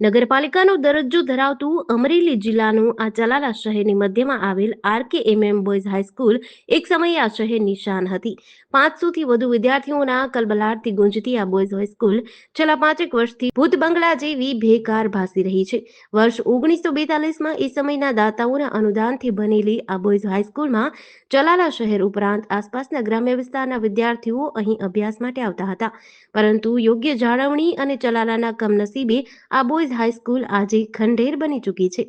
નગરપાલિકાનો દરજ્જો ધરાવતું અમરેલી જિલ્લાનું આ ચલાલા શહેરની મધ્યમાં આવેલ આરકે એમએમ બોયઝ હાઈસ્કૂલ એક સમયે આ શહેર નિશાન હતી. પાંચસોથી વધુ વિદ્યાર્થીઓના કલબલાટથી ગુંજતી આ બોયઝ હાઈસ્કૂલ છેલ્લા પાંચેક વર્ષથી ભૂત બંગલા જેવી ભેકાર ભાસી રહી છે. વર્ષ ઓગણીસો બેતાલીસમાં એ સમયના દાતાઓના અનુદાનથી બનેલી આ બોયઝ હાઈસ્કૂલમાં ચલાલા શહેર ઉપરાંત આસપાસના ગ્રામ્ય વિસ્તારના વિદ્યાર્થીઓ અહીં અભ્યાસ માટે આવતા હતા. પરંતુ યોગ્ય જાળવણી અને ચલાલાના કમનસીબે આ બોયઝ હાઈસ્કૂલ આજે ખંડેર બની ચૂકી છે.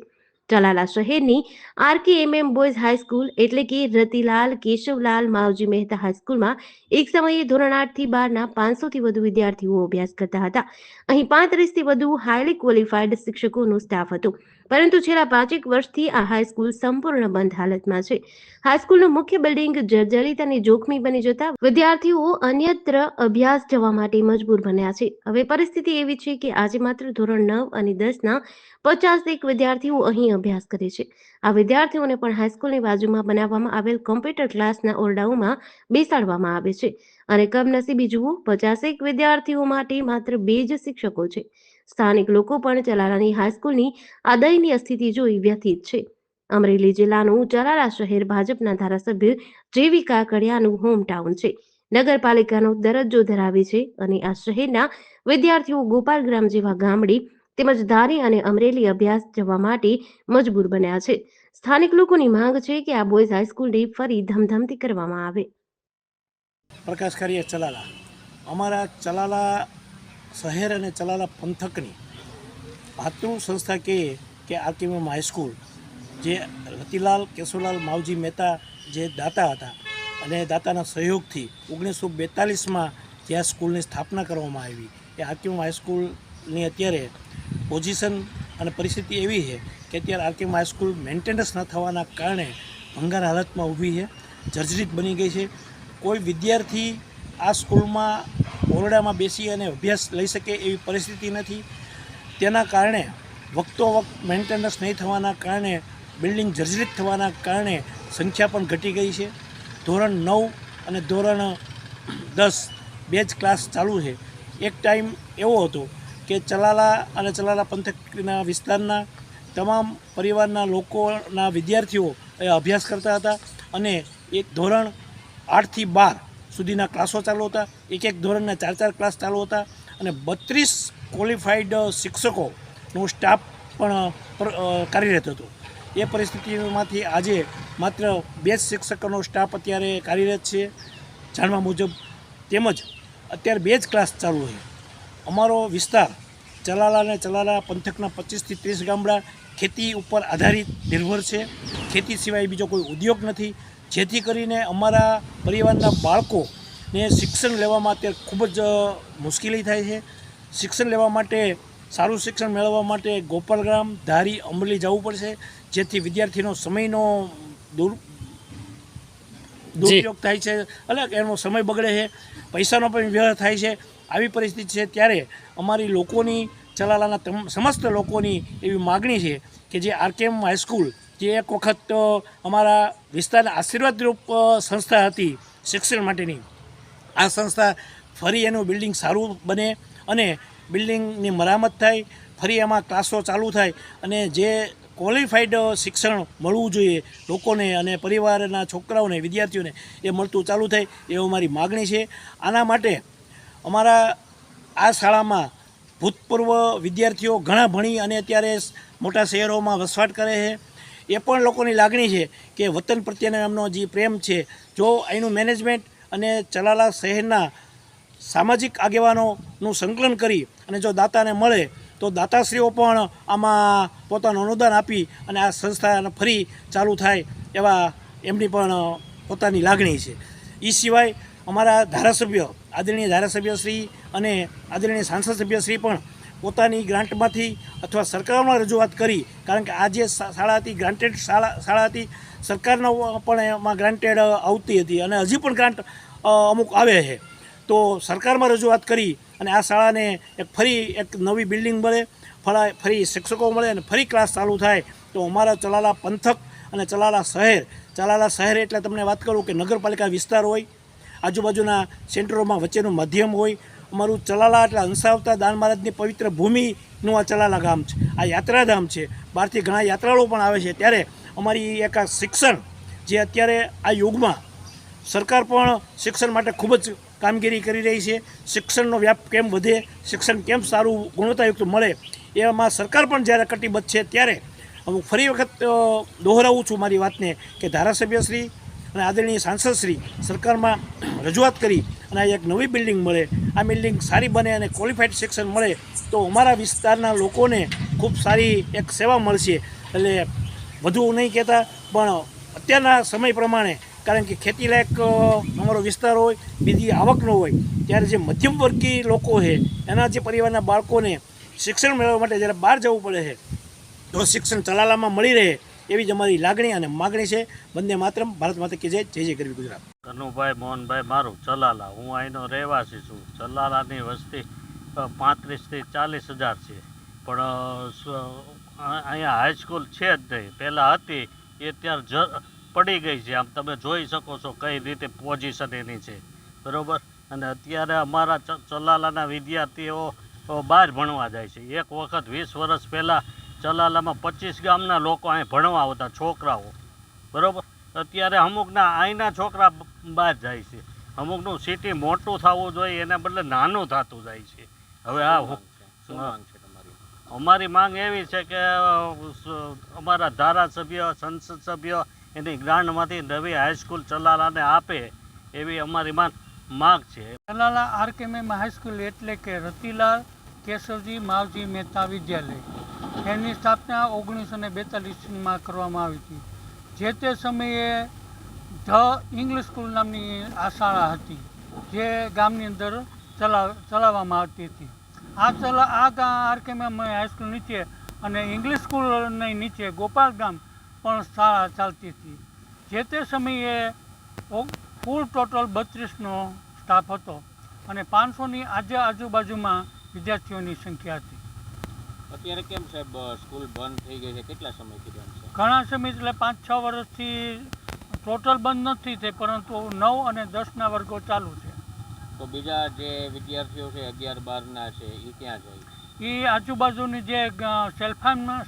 ચલાલા શહેરની આરકે એમએમ બોયઝ હાઈસ્કૂલ એટલે કે રતિલાલ, કેશવલાલ, માવજી મહેતા હાઈસ્કૂલમાં એક સમયે ધોરણ આઠથી બારના પાંચસોથી વધુ વિદ્યાર્થીઓ અભ્યાસ કરતા હતા. અહીં પાંત્રીસથી વધુ હાઈલી ક્વોલિફાઈડ શિક્ષકોનો સ્ટાફ હતો. પરંતુ છેલ્લા પાંચેક વર્ષથી આ હાઈસ્કૂલ સંપૂર્ણ બંધ હાલતમાં છે. હાઈસ્કૂલનું મુખ્ય બિલ્ડિંગ જર્જરિત અને જોખમી બની જતા વિદ્યાર્થીઓ અન્યત્ર અભ્યાસ જવા માટે મજબૂર બન્યા છે. હવે પરિસ્થિતિ એવી છે કે આજે માત્ર ધોરણ નવ અને દસના પચાસ એક વિદ્યાર્થીઓ અહીં અભ્યાસ કરે છે. આ વિદ્યાર્થીઓને પણ હાઈસ્કૂલની બાજુમાં બનાવવામાં આવેલ કોમ્પ્યુટર ક્લાસના ઓરડાઓમાં બેસાડવામાં આવે છે. અને કમનસીબી જુઓ પચાસેક વિદ્યાર્થીઓ માટે માત્ર બે જ શિક્ષકો છે. સ્થાનિક લોકો પણ ચલાલાની હાઈસ્કૂલની આ સ્થિતિ જોઈ વ્યથિત છે. અમરેલી જિલ્લાનું ચલાલા શહેર ભાજપના ધારાસભ્ય જેવી કાકડિયાનું હોમટાઉન છે. નગરપાલિકાનો દરજ્જો ધરાવે છે અને આ શહેરના વિદ્યાર્થીઓ ગોપાલગ્રામ જેવા ગામડી તેમજ ધારી અને અમરેલી અભ્યાસ જવા માટે મજબૂર બન્યા છે. સ્થાનિક લોકોની માંગ છે કે આ બોયઝ હાઈસ્કૂલને ફરી ધમધમતી કરવામાં આવે. પ્રકાશ કરીએ ચલાલા અમારા ચલાલા શહેર અને ચલાલા પંથકની ભાતૃ સંસ્થા કહે કે આરકેએમ હાઈસ્કૂલ, જે રતિલાલ કેશુલાલ માવજી મહેતા જે દાતા હતા અને દાતાના સહયોગથી ઓગણીસો બેતાલીસમાં જે આ સ્કૂલની સ્થાપના કરવામાં આવી, એ આરકેમ હાઈસ્કૂલની અત્યારે પોઝિશન અને પરિસ્થિતિ એવી છે કે અત્યારે આરકેમ હાઈસ્કૂલ મેન્ટેનન્સ ન થવાના કારણે ભંગાર હાલતમાં ઊભી છે, જર્જરિત બની ગઈ છે. કોઈ વિદ્યાર્થી આ સ્કૂલમાં ઓરડામાં બેસી અને અભ્યાસ લઈ શકે એવી પરિસ્થિતિ નથી. તેના કારણે વખતો વખત મેન્ટેનન્સ નહીં થવાના કારણે બિલ્ડિંગ જર્જરિત થવાના કારણે સંખ્યા પણ ઘટી ગઈ છે. ધોરણ નવ અને ધોરણ દસ બે જ ક્લાસ ચાલુ છે. એક ટાઈમ એવો હતો કે ચલાલા અને ચલાલા પંથકના વિસ્તારના તમામ પરિવારના લોકોના વિદ્યાર્થીઓ એ અભ્યાસ કરતા હતા અને એક ધોરણ આઠથી બાર સુધીના ક્લાસો ચાલુ હતા. એક એક ધોરણના ચાર ચાર ક્લાસ ચાલુ હતા અને બત્રીસ ક્વોલિફાઈડ શિક્ષકોનો સ્ટાફ પણ કાર્યરત હતો. એ પરિસ્થિતિમાંથી આજે માત્ર બે જ શિક્ષકોનો સ્ટાફ અત્યારે કાર્યરત છે. જાણવા મુજબ તેમજ અત્યારે બે જ ક્લાસ ચાલુ છે. અમારો વિસ્તાર ચલાલા અને ચલાલા પંથકના પચીસથી ત્રીસ ગામડા ખેતી ઉપર આધારિત નિર્ભર છે. ખેતી સિવાય બીજો કોઈ ઉદ્યોગ નથી. જેથી કરીને અમારા પરિવારના બાળકોને શિક્ષણ લેવામાં અત્યારે ખૂબ જ મુશ્કેલી થાય છે. શિક્ષણ લેવા માટે સારું શિક્ષણ મેળવવા માટે ગોપાલગ્રામ ધારી અમરેલી જવું પડશે જેથી વિદ્યાર્થીનો સમયનો દુર દુરુપયોગ થાય છે એટલે એનો સમય બગડે છે. પૈસાનો પણ વ્યય થાય છે. આવી પરિસ્થિતિ છે ત્યારે અમારી લોકોની ચલાલાના સમસ્ત લોકોની એવી માગણી છે કે જે આરકેએમ હાઈસ્કૂલ જે એક વખત અમારા વિસ્તારના આશીર્વાદરૂપ સંસ્થા હતી શિક્ષણ માટેની. આ સંસ્થા ફરી એનું બિલ્ડિંગ સારું બને અને બિલ્ડિંગની મરામત થાય, ફરી એમાં ક્લાસો ચાલુ થાય અને જે ક્વોલિફાઈડ શિક્ષણ મળવું જોઈએ લોકોને અને પરિવારના છોકરાઓને, વિદ્યાર્થીઓને એ મળતું ચાલુ થાય એવું મારી માગણી છે. આના માટે અમારા આ શાળામાં ભૂતપૂર્વ વિદ્યાર્થીઓ ઘણા ભણી અને અત્યારે મોટા શહેરોમાં વસવાટ કરે છે. એ પણ લોકોની લાગણી છે કે વતન પ્રત્યેનો એમનો જે પ્રેમ છે, જો અહીંનું મેનેજમેન્ટ અને ચલાલા શહેરના સામાજિક આગેવાનોનું સંકલન કરી અને જો દાતાને મળે, તો દાતાશ્રીઓ પણ આમાં પોતાનું અનુદાન આપી અને આ સંસ્થા ફરી ચાલુ થાય એવા એમની પણ પોતાની લાગણી છે. એ સિવાય અમારા ધારાસભ્ય, આદરણીય ધારાસભ્યશ્રી અને આદરણીય સાંસદ સભ્યશ્રી પણ પોતાની ગ્રાન્ટમાંથી અથવા સરકારમાં રજૂઆત કરી. કારણ કે આ જે શાળા હતી ગ્રાન્ટેડ શાળા શાળા હતી, સરકારનો પણ એમાં ગ્રાન્ટેડ આવતી હતી અને હજી પણ ગ્રાન્ટ અમુક આવે છે. તો સરકારમાં રજૂઆત કરી અને આ શાળાને એક ફરી એક નવી બિલ્ડિંગ મળે, ફળા, ફરી શિક્ષકો મળે અને ફરી ક્લાસ ચાલુ થાય. તો અમારા ચલાલા પંથક અને ચલાલા શહેર ચલાલા શહેર એટલે તમને વાત કરું કે નગરપાલિકા વિસ્તાર હોય, આજુબાજુના સેન્ટરોમાં વચ્ચેનું માધ્યમ હોય અમારું ચલાલા એટલે હંસાવતા દાન મહારાજની પવિત્ર ભૂમિનું આ ચલાલા ગામ છે, આ યાત્રાધામ છે. બહારથી ઘણા યાત્રાળુઓ પણ આવે છે. ત્યારે અમારી એક આ શિક્ષણ જે અત્યારે આ યુગમાં સરકાર પણ શિક્ષણ માટે ખૂબ જ કામગીરી કરી રહી છે. શિક્ષણનો વ્યાપ કેમ વધે, શિક્ષણ કેમ સારું ગુણવત્તાયુક્ત મળે, એમાં સરકાર પણ જ્યારે કટિબદ્ધ છે, ત્યારે હું ફરી વખત દોહરાવું છું મારી વાતને કે ધારાસભ્યશ્રી અને આદરણીય સાંસદશ્રી સરકારમાં રજૂઆત કરી અને એક નવી બિલ્ડિંગ મળે, આ બિલ્ડિંગ સારી બને અને ક્વોલિફાઈડ શિક્ષણ મળે, તો અમારા વિસ્તારના લોકોને ખૂબ સારી એક સેવા મળશે. એટલે વધુ નહીં કહેતા, પણ અત્યારના સમય પ્રમાણે, કારણ કે ખેતીલાયક અમારો વિસ્તાર હોય, બીજી આવકનો હોય, ત્યારે જે મધ્યમ વર્ગીય લોકો છે, એના જે પરિવારના બાળકોને શિક્ષણ મેળવવા માટે જ્યારે બહાર જવું પડે છે, તો શિક્ષણ ચલાલામાં મળી રહે. એવી જ અમારી લાગણી અને માગણી છે. બંને માત્રમ. ભારત માતા કે જય. જય જય ગુજરાત. કનુભાઈ, મોહનભાઈ, મારું, ચલાલા. હું અહીંનો રહેવાસી છું. ચલાલાની વસ્તી પાંત્રીસથી ચાલીસ હજાર છે. પણ અહીંયા હાઈસ્કૂલ છે જ નહીં. પહેલાં હતી, એ અત્યારે જ પડી ગઈ છે. આમ તમે જોઈ શકો છો કઈ રીતે પોઝિશન એની છે. બરાબર? અને અત્યારે અમારા ચલાલાના વિદ્યાર્થીઓ બહાર ભણવા જાય છે. એક વખત વીસ વર્ષ પહેલાં ચલાલામાં પચીસ ગામના લોકો અહીં ભણવા આવતા છોકરાઓ. બરાબર? અત્યારે અમુકના અહીંના છોકરા બહાર જાય છે. અમુકનું સિટી મોટું થવું જોઈએ એના બદલે નાનું થતું જાય છે. હવે આ હું અમારી માંગ એવી છે કે અમારા ધારાસભ્ય સંસદ સભ્ય એની ગ્રાન્ટમાંથી નવી હાઈસ્કૂલ ચલાલાને આપે એવી અમારી માંગ માગ છે. તલાલા આરકેએમ હાઈસ્કૂલ એટલે કે રતિલાલ કેશવજી માવજી મહેતા વિદ્યાલય. એની સ્થાપના ઓગણીસો ને બેતાલીસમાં કરવામાં આવી હતી. જે તે સમયે ધ ઇંગ્લિશ સ્કૂલ નામની આ શાળા હતી, જે ગામની અંદર ચલાવ ચલાવવામાં આવતી હતી. આ ચલા, આ ગા આરકેએમ હાઈસ્કૂલ નીચે અને ઇંગ્લિશ સ્કૂલની નીચે ગોપાલ ગામ પણ શાળા ચાલતી હતી. જે તે સમયે કુલ ટોટલ બત્રીસનો સ્ટાફ હતો અને પાંચસોની આજે, આજુબાજુમાં વિદ્યાર્થીઓની સંખ્યા હતી. અત્યારે કેમ સાહેબ સ્કૂલ બંધ થઈ ગઈ છે? કેટલા સમયથી બંધ છે? ઘણા સમય એટલે પાંચ છ વર્ષથી ટોટલ બંધ નથી થઈ પરંતુ નવ અને દસના વર્ગો ચાલુ છે. તો બીજા જે વિદ્યાર્થીઓ છે અગિયાર બારના છે એ ક્યાં જાય? એ આજુબાજુની જે સેલ્ફ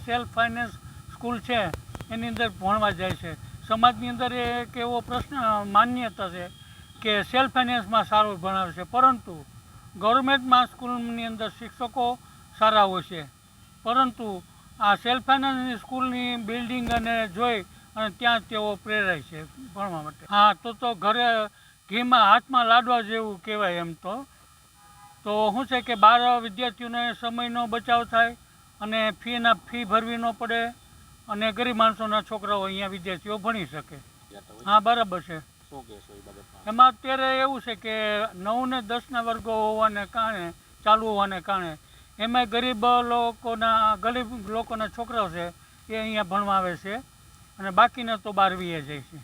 સેલ્ફ ફાઇનાન્સ સ્કૂલ છે એની અંદર ભણવા જાય છે. સમાજની અંદર એક એવો પ્રશ્ન માન્યતા છે કે સેલ્ફ ફાઇનાન્સમાં સારું ભણાવે છે. પરંતુ ગવર્મેન્ટમાં સ્કૂલની અંદર શિક્ષકો સારા હોય છે. પરંતુ આ સેલ્ફ ફાઇનાન્સની સ્કૂલની બિલ્ડિંગ અને જોઈ અને ત્યાં તેઓ પ્રેરાય છે ભણવા માટે. હા, તો તો ઘરે ઘીમાં હાથમાં લાડવા જેવું કહેવાય એમ તો. તો શું છે કે બાર વિદ્યાર્થીઓને સમયનો બચાવ થાય અને ફીના ફી ભરવી ન પડે અને ગરીબ માણસોના છોકરાઓ અહીંયા વિદ્યાર્થીઓ ભણી શકે. હા, બરાબર છે. એમાં અત્યારે એવું છે કે નવ ને દસના વર્ગો હોવાને કારણે, ચાલુ હોવાને કારણે, એમાં ગરીબ લોકોના ગરીબ લોકોના છોકરાઓ છે એ અહીંયા ભણવા આવે છે અને બાકીના તો બાર વીએ જાય છે.